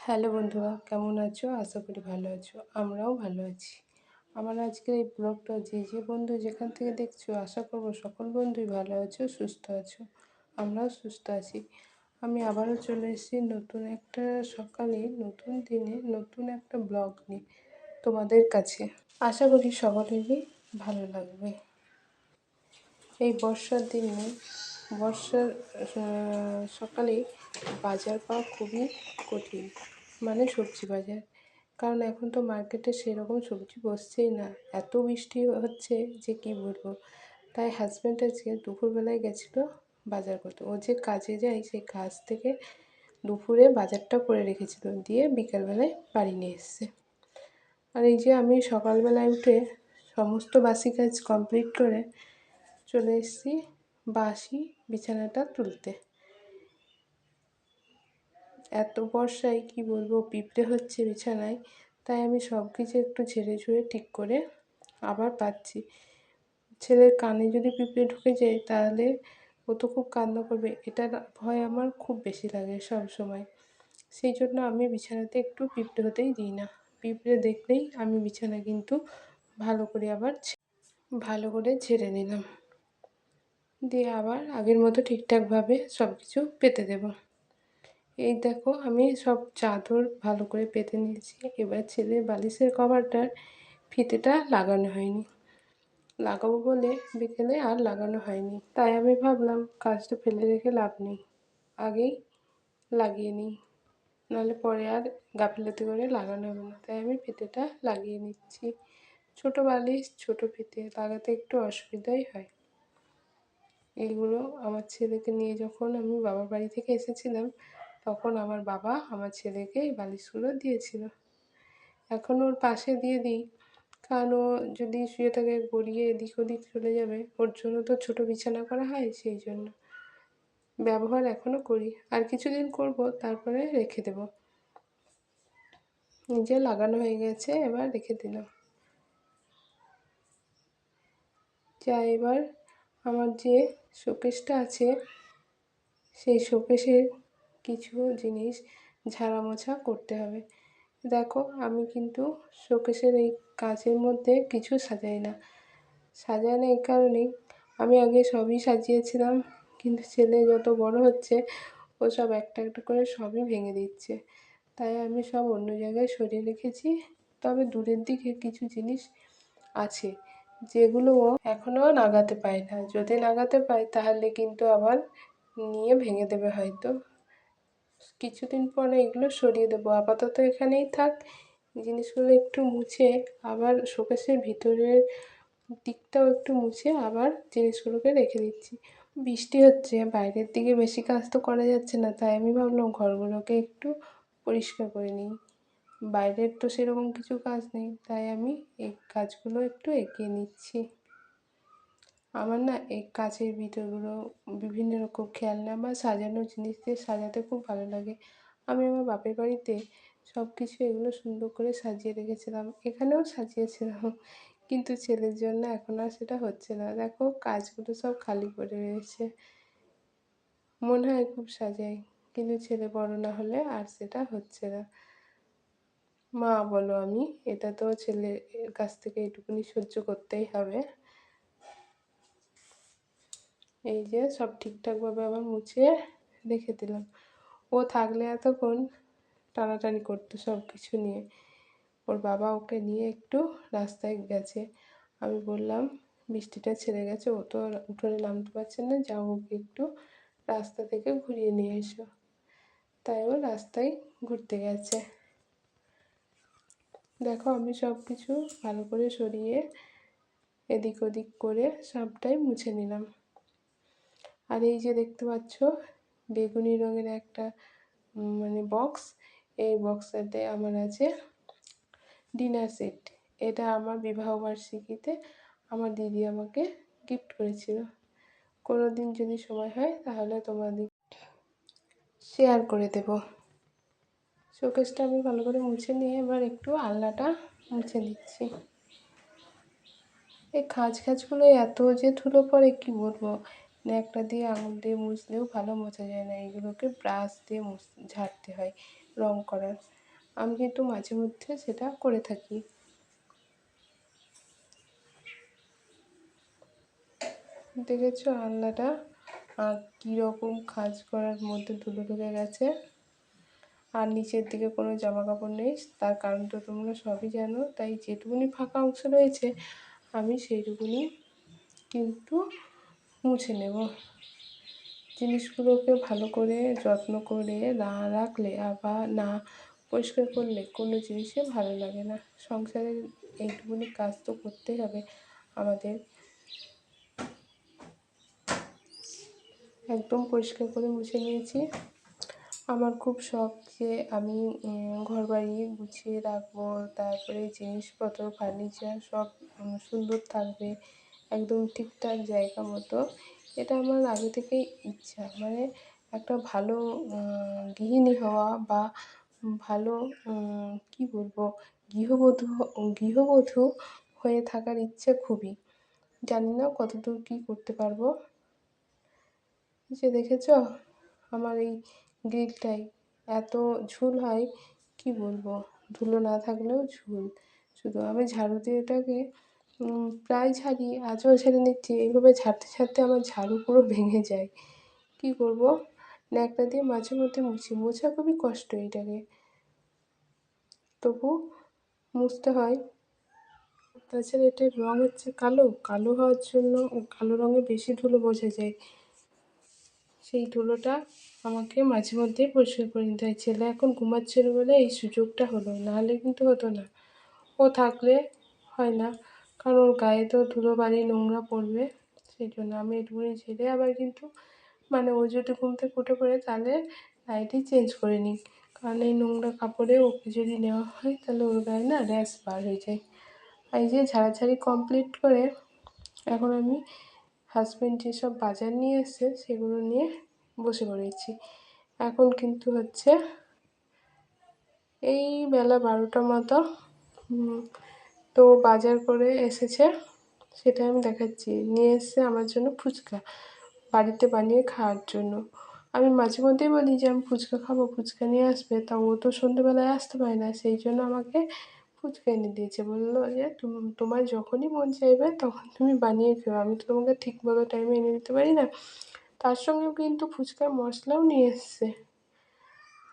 Hello বন্ধুরা, কেমন আছো? আশা করি ভালো আছো, আমরাও ভালো আছি। আমার আজকের এই ব্লগটা যে যে বন্ধু যেখান থেকে দেখছ, আশা করব সকল বন্ধুই ভালো আছো, সুস্থ আছো, আমরাও সুস্থ আছি। আমি আবারও চলে এসেছি নতুন একটা সকালে, নতুন দিনে, নতুন একটা ব্লগ নিয়ে তোমাদের কাছে। আশা করি সকলেরই ভালো লাগবে। এই বর্ষার দিনে বর্ষার সকালে বাজার পাওয়া খুবই কঠিন। মানে সবজি বাজার। কারণ এখন তো মার্কেটে সেরকম সবজি বসছেই না। এত বৃষ্টি হচ্ছে যে কি বলব? তাই হাজব্যান্ড আজকে দুপুরবেলায় গেছিল বাজার করতে। ও যে কাজে যায়, সেই কাজ থেকে দুপুরে বাজারটা করে রেখেছিল। দিয়ে বিকালবেলায় বাড়ি নিয়ে এসছে। আর এই যে আমি সকালবেলায় উঠে সমস্ত বাসি কাজ কমপ্লিট করে চলে এসেছি। বাসি বিছানাটা তুলতে। এত বর্ষায় কি বলব, পিঁপড়ে হচ্ছে বিছানায়, তাই আমি সব কিছু একটু ঝেড়ে ঝুড়ে ঠিক করে আবার পাচ্ছি। ছেলের কানে যদি পিঁপড়ে ঢুকে যায়, তাহলে ও তো খুব কান্না করবে। এটার ভয় আমার খুব বেশি লাগে সব সময়। সেই জন্য আমি বিছানাতে একটু পিঁপড়ে হতেই দিই না। পিঁপড়ে দেখলেই আমি বিছানা কিন্তু ভালো করে আবার ভালো করে ঝেড়ে নিলাম। দিয়ে আবার আগের মতো ঠিকঠাকভাবে সব কিছু পেতে দেব। এই দেখো, আমি সব চাদর ভালো করে পেতে নিয়েছি। এবার ছেলে বালিশের কভারটার ফিতেটা লাগানো হয়নি। লাগাবো বলে বিকেলে আর লাগানো হয়নি। তাই আমি ভাবলাম, কাজটা ফেলে রেখে লাভ নেই। আগেই লাগিয়ে নিই। নাহলে পরে আর গাফিলতি করে লাগানো হবে না। তাই আমি ফিতেটা লাগিয়ে নিচ্ছি। ছোটো বালিশ, ছোটো ফিতে, লাগাতে একটু অসুবিধাই হয়। এইগুলো আমার ছেলেকে নিয়ে যখন আমি বাবার বাড়ি থেকে এসেছিলাম, তখন আমার বাবা আমার ছেলেকে এই বালিশগুলো দিয়েছিল। এখন ওর পাশে দিয়ে দিই। কারণ ও যদি শুয়ে থাকে গড়িয়ে এদিক ওদিক চলে যাবে, ওর জন্য তো ছোটো বিছানা করা হয়, সেই জন্য। ব্যবহার এখনও করি। আর কিছুদিন করব, তারপরে রেখে দেব। নিজে লাগানো হয়ে গেছে, এবার রেখে দিলাম। যা এবার আমার যে শোকেসটা আছে। সেই শোকেসের কিছু জিনিস ঝাড়া মোছা করতে হবে। দেখো, আমি কিন্তু শোকেসের এই কাজের মধ্যে কিছু সাজাই না। সাজাই না এই কারণেই আমি আগে সবই সাজিয়েছিলাম, কিন্তু ছেলে যত বড় হচ্ছে, ও সব একটা একটা করে সবই ভেঙে দিচ্ছে। তাই আমি সব অন্য জায়গায় সরিয়ে রেখেছি। তবে দূরের দিকে কিছু জিনিস আছে। যেগুলো ও এখনও নাগাতে পায় না। যদি নাগাতে পায়, তাহলে কিন্তু আবার নিয়ে ভেঙে দেবে হয়তো। কিছুদিন পরে এগুলো সরিয়ে দেবো। আপাতত এখানেই থাক। জিনিসগুলো একটু মুছে আবার শোকেসের ভিতরের দিকটাও একটু মুছে আবার জিনিসগুলোকে রেখে দিচ্ছি। বৃষ্টি হচ্ছে, বাইরের দিকে বেশি কাজ তো করা যাচ্ছে না, তাই আমি ভাবলাম ঘরগুলোকে একটু পরিষ্কার করে নিই। বাইরের তো সেরকম কিছু কাজ নেই, তাই আমি এই কাজগুলো একটু এগিয়ে নিচ্ছি। আমার না এই কাচের ভিতরগুলো, বিভিন্ন রকম খেলনা বা সাজানো জিনিস দিয়ে সাজাতে খুব ভালো লাগে। আমি আমার বাপের বাড়িতে সব কিছু এগুলো সুন্দর করে সাজিয়ে রেখেছিলাম, এখানেও সাজিয়েছিলাম। কিন্তু ছেলের জন্য এখন আর সেটা হচ্ছে না। দেখো, কাজগুলো সব খালি পড়ে রয়েছে। মনে হয় খুব সাজাই, কিন্তু ছেলে বড় না হলে আর সেটা হচ্ছে না। মা, বলো আমি। এটা তো ছেলের কাছ থেকে এটুকুনি সহ্য করতেই হবে। এই যে সব ঠিকঠাকভাবে আবার মুছে রেখে দিলাম। ও থাকলে এতক্ষণ টানাটানি করতো সব কিছু নিয়ে। ওর বাবা ওকে নিয়ে একটু রাস্তায় গেছে। আমি বললাম, বৃষ্টিটা ছেড়ে গেছে, ও তো উঠোনে নামতে পারছে না। যাও ওকে একটু রাস্তা থেকে ঘুরিয়ে নিয়ে এসো। তাই ও রাস্তায় ঘুরতে গেছে। দেখো আমি সব কিছু ভালো করে সরিয়ে এদিক ওদিক করে সবটাই মুছে নিলাম। আর এই যে দেখতে পাচ্ছ, বেগুনি রঙের একটা মানে বক্স এই বক্সটাতে আমার আছে ডিনার সেট এটা আমার বিবাহবার্ষিকীতে আমার দিদি আমাকে গিফট করেছিল। কোনো দিন যদি সময় হয় তাহলে তোমাদের শেয়ার করে দেব। শোকেসটা আমি ভালো করে মুছে নিয়ে এবার একটু আলনাটা মুছে নিচ্ছি। এই খাঁজ খাঁজগুলো এত যে ধুলো পড়ে, কি বলব? একটা দিয়ে আঙুল দিয়ে মুছলেও ভালো মোছা যায় না। এগুলোকে ব্রাশ দিয়ে মুছ, ঝাড়তে হয় রং করার। আমি কিন্তু মাঝে মধ্যে সেটা করে থাকি। দেখেছ আলনাটা কীরকম খাজ করার মধ্যে ধুলো ঢুকে গেছে? আর নিচের দিকে কোনো জামা কাপড় নেই। তার কারণ তো তোমরা সবই জানো। তাই যেটুকুনি ফাঁকা অংশ রয়েছে, আমি সেইটুকুনি কিন্তু মুছে নেব। জিনিসগুলোকে ভালো করে, যত্ন করে না রাখলে আবার না পরিষ্কার করলে কোনো জিনিসে ভালো লাগে না। সংসারের এইটুকুনি কাজ তো করতেই হবে আমাদের। একদম পরিষ্কার করে মুছে নিয়েছি। আমার খুব শখ যে আমি ঘর বাড়ি গুছিয়ে রাখব, তারপরে জিনিসপত্র, ফার্নিচার সব সুন্দর থাকবে, একদম ঠিকঠাক জায়গা মতো। এটা আমার আগে থেকেই ইচ্ছা। মানে একটা ভালো গৃহিণী হওয়া বা ভালো কী বলব, গৃহবধূ গৃহবধূ হয়ে থাকার ইচ্ছে খুবই। জানি না কতদূর কী করতে পারব। যে দেখেছ, আমার এই গ্রিলটাই। এত ঝুল হয়, কি বলব? ধুলো না থাকলেও ঝুল। শুধু আমি ঝাড়ু দিয়ে এটাকে প্রায় ঝাড়ি, আজও ঝেড়ে নিচ্ছি। এইভাবে ঝাড়তে ঝাড়তে আমার ঝাড়ু পুরো ভেঙে যায়। কি করব? ন্যাকড়া দিয়ে মাঝে মধ্যে মুছি। মোছা খুবই কষ্ট এটাকে। তবু মুছতে হয়। তাছাড়া এটার রঙ হচ্ছে কালো। কালো হওয়ার জন্য কালো রঙে বেশি ধুলো বোঝা যায়। সেই ধুলোটা আমাকে মাঝে মধ্যেই পরিষ্কার করে নিতে হয়। ছেলে এখন ঘুমাচ্ছিল বলে এই সুযোগটা হলো, নাহলে কিন্তু হতো না। ও থাকলে হয় না, কারণ ওর গায়ে তো ধুলো বালি নোংরা পড়বে, সেই জন্য আমি এটুকুনি ছেড়ে আবার কিন্তু মানে ও যদি ঘুম থেকে উঠে পড়ে তাহলে নাইটি চেঞ্জ করে নিই। কারণ এই নোংরা কাপড়ে ওকে যদি নেওয়া হয় তাহলে ওর গায়ে না র্যাশ বার হয়ে যায়। এই যে ঝাড়াঝাড়ি কমপ্লিট করে এখন আমি হাজব্যান্ড যেসব বাজার নিয়ে এসছে, সেগুলো নিয়ে বসে পড়েছি। এখন কিন্তু হচ্ছে এই বেলা বারোটা মতো তো বাজার করে এসেছে, সেটা আমি দেখাচ্ছি। নিয়ে এসছে আমার জন্য ফুচকা, বাড়িতে বানিয়ে খাওয়ার জন্য। আমি মাঝে মধ্যেই বলি যে, আমি ফুচকা খাব, ফুচকা নিয়ে আসবে। তা ও তো সন্ধ্যেবেলায় আসতে পারে না, সেই জন্য আমাকে ফুচকা এনে দিয়েছে। বলল যে তোমার যখনই মন চাইবে তখন তুমি বানিয়ে খেও আমি তো তোমাকে ঠিক মতো টাইমে এনে দিতে পারি না। তার সঙ্গেও কিন্তু ফুচকার মশলাও নিয়ে এসছে।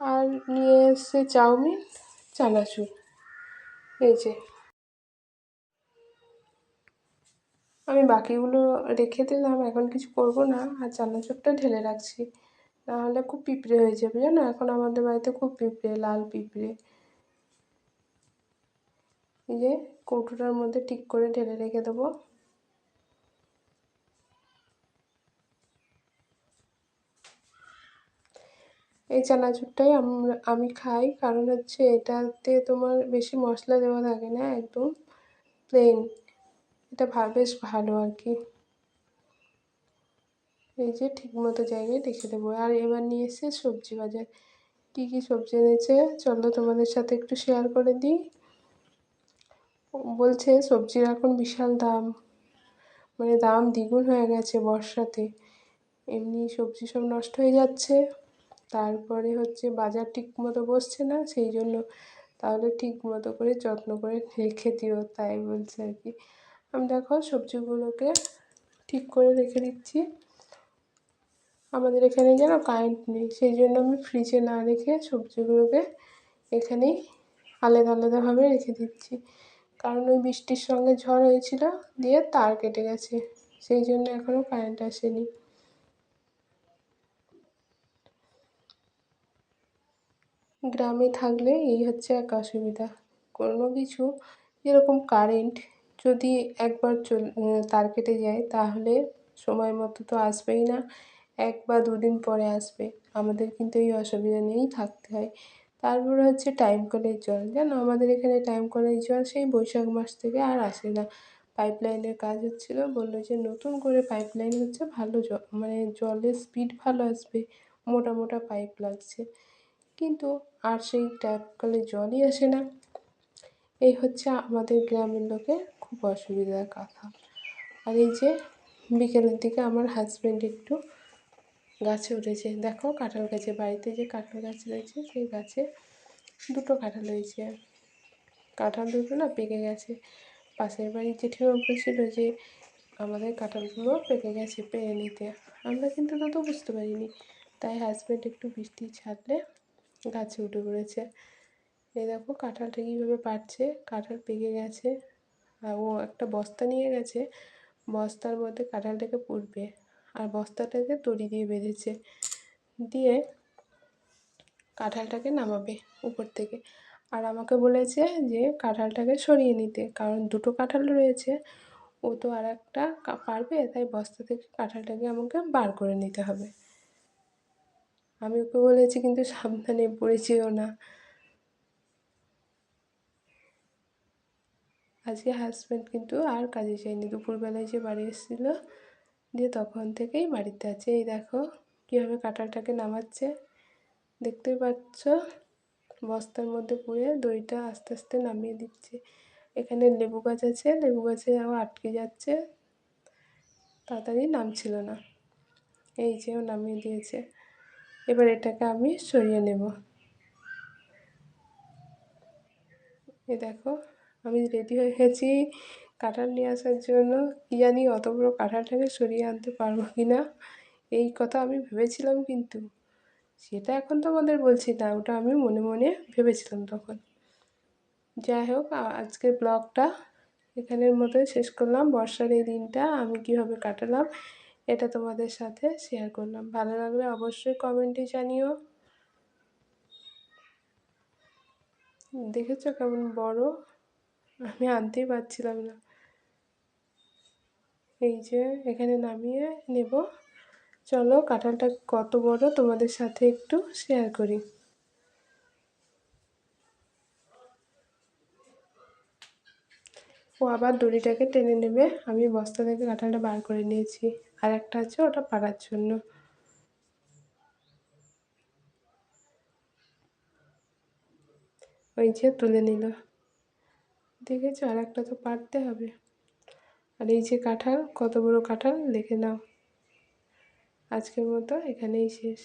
আর নিয়ে এসছে চাউমিন, চানাচুর। এই যে। আমি বাকিগুলো রেখে দিলাম, এখন কিছু করব না। আর চানাচুরটা ঢেলে রাখছি। নাহলে খুব পিঁপড়ে হয়ে যাবে, জানো? এখন আমাদের বাড়িতে খুব পিঁপড়ে, লাল পিঁপড়ে। এই যে কৌটোটার মধ্যে ঠিক করে ঢেলে রেখে দেবো। এই চানাচুরটাই আমরা, আমি খাই, কারণ হচ্ছে এটাতে তোমার বেশি মশলা দেওয়া থাকে না একদম প্লেন এটা বেশ ভালো আর কি। এই যে ঠিক মতো জায়গায় রেখে দেবো। আর এবার নিয়ে এসে সবজি বাজার। কী কী সবজি এনেছে, চলো তোমাদের সাথে একটু শেয়ার করে দিই। বলছে, সবজির এখন বিশাল দাম। মানে দাম দ্বিগুণ হয়ে গেছে বর্ষাতে। এমনি সবজি সব নষ্ট হয়ে যাচ্ছে। তারপরে হচ্ছে বাজার ঠিক মতো বসছে না, সেই জন্য তাহলে ঠিক মতো করে যত্ন করে রেখে দিও, তাই বলছে আর কি। আমি দেখো সবজিগুলোকে ঠিক করে রেখে দিচ্ছি। আমাদের এখানে যেন কারেন্ট নেই, সেই জন্য আমি ফ্রিজে না রেখে সবজিগুলোকে এখানেই আলাদা আলাদাভাবে রেখে দিচ্ছি। কারণ ওই বৃষ্টির সঙ্গে ঝড় হয়েছিল, দিয়ে তার কেটে গেছে। সেই জন্য এখনও কারেন্ট আসেনি। গ্রামে থাকলে এই হচ্ছে এক অসুবিধা। কোনো কিছু যেরকম কারেন্ট যদি একবার চল তার কেটে যায়, তাহলে সময় মতো তো আসবেই না। এক বা দুদিন পরে আসবে। আমাদের কিন্তু এই অসুবিধা নিয়েই থাকতে হয়। তারপরে হচ্ছে টাইম কলের জল। জানো, আমাদের এখানে টাইম কলের জল সেই বৈশাখ মাস থেকে আর আসে না। পাইপ লাইনের কাজ হচ্ছিল, বলল যে নতুন করে পাইপ লাইন হচ্ছে ভালো জল মানে জলের স্পিড ভালো আসবে, মোটা মোটা পাইপ লাগছে। কিন্তু আর সেই ট্যাপ কলে জলই আসে না। এই হচ্ছে আমাদের গ্রামের লোকের খুব অসুবিধার কথা। আর এই যে বিকেলের দিকে আমার হাজব্যান্ড একটু গাছে উঠেছে। দেখো কাঁঠাল গাছে, বাড়িতে যে কাঁঠাল গাছ রয়েছে, সেই গাছে দুটো কাঁঠাল হয়েছে কাঁঠাল দুটো না পেকে গেছে। পাশের বাড়ির জেঠিমা বলছিল যে, আমাদের কাঁঠালগুলো পেকে গেছে পেরে নিতে। আমরা কিন্তু তত বুঝতে পারিনি। তাই হাজব্যান্ড একটু বৃষ্টি ছাড়লে গাছে উঠে পড়েছে। এই দেখো কাঁঠালটা কীভাবে পারছে কাঁঠাল পেকে গেছে। আর ও একটা বস্তা নিয়ে গেছে। বস্তার মধ্যে কাঁঠালটাকে পুড়বে। আর বস্তাটাকে দড়ি দিয়ে বেঁধেছে। দিয়ে কাঁঠালটাকে নামাবে উপর থেকে। আর আমাকে বলেছে যে কাঁঠালটাকে সরিয়ে নিতে, কারণ দুটো কাঁঠাল রয়েছে, ও তো আর একটা পারবে, তাই বস্তা থেকে কাঁঠালটাকে আমাকে বার করে নিতে হবে। আমি ওকে বলেছি, কিন্তু সাবধানে পড়েছিও না। আজকে হাজব্যান্ড কিন্তু আর কাজে যায়নি। দুপুরবেলায় যে বাড়ি এসেছিল দিয়ে তখন থেকেই বাড়িতে আছে। এই দেখো কীভাবে কাঁঠালটাকে নামাচ্ছে। দেখতেই পাচ্ছ? বস্তার মধ্যে পুড়ে দইটা আস্তে আস্তে নামিয়ে দিচ্ছে। এখানে লেবু গাছ আছে। লেবু গাছে আবার আটকে যাচ্ছে। তাড়াতাড়ি নামছিল না। এই যে ও নামিয়ে দিয়েছে। এবার এটাকে আমি সরিয়ে নেব। এ দেখো, আমি রেডি হয়ে গেছি। কাঁঠাল নিয়ে আসার জন্য কী জানি অত বড়ো কাঁঠালটাকে সরিয়ে আনতে পারব কি না? এই কথা আমি ভেবেছিলাম কিন্তু সেটা এখন তোমাদের বলছি না, ওটা আমি মনে মনে ভেবেছিলাম তখন। যাই হোক আজকের ব্লগটা এখানের মতো শেষ করলাম। বর্ষার এই দিনটা আমি কীভাবে কাটালাম এটা তোমাদের সাথে শেয়ার করলাম। ভালো লাগলে অবশ্যই কমেন্টে জানিও। দেখেছ কেমন বড়? আমি আনতেই পারছিলাম না। এই যে, এখানে নামিয়ে নেব। চলো, কাঁঠালটা কত বড় তোমাদের সাথে একটু শেয়ার করি। ও আবার দড়িটাকে টেনে নেবে। আমি বস্তা থেকে কাঁঠালটা বার করে নিয়েছি। আর একটা আছে, ওটা পাড়ার জন্য। ওই যে তুলে নিল। দেখেছ? আর একটা তো পারতে হবে। আর এই যে কাঁঠাল কত বড় কাঁঠাল দেখে নাও। আজকের মতো এখানেই শেষ।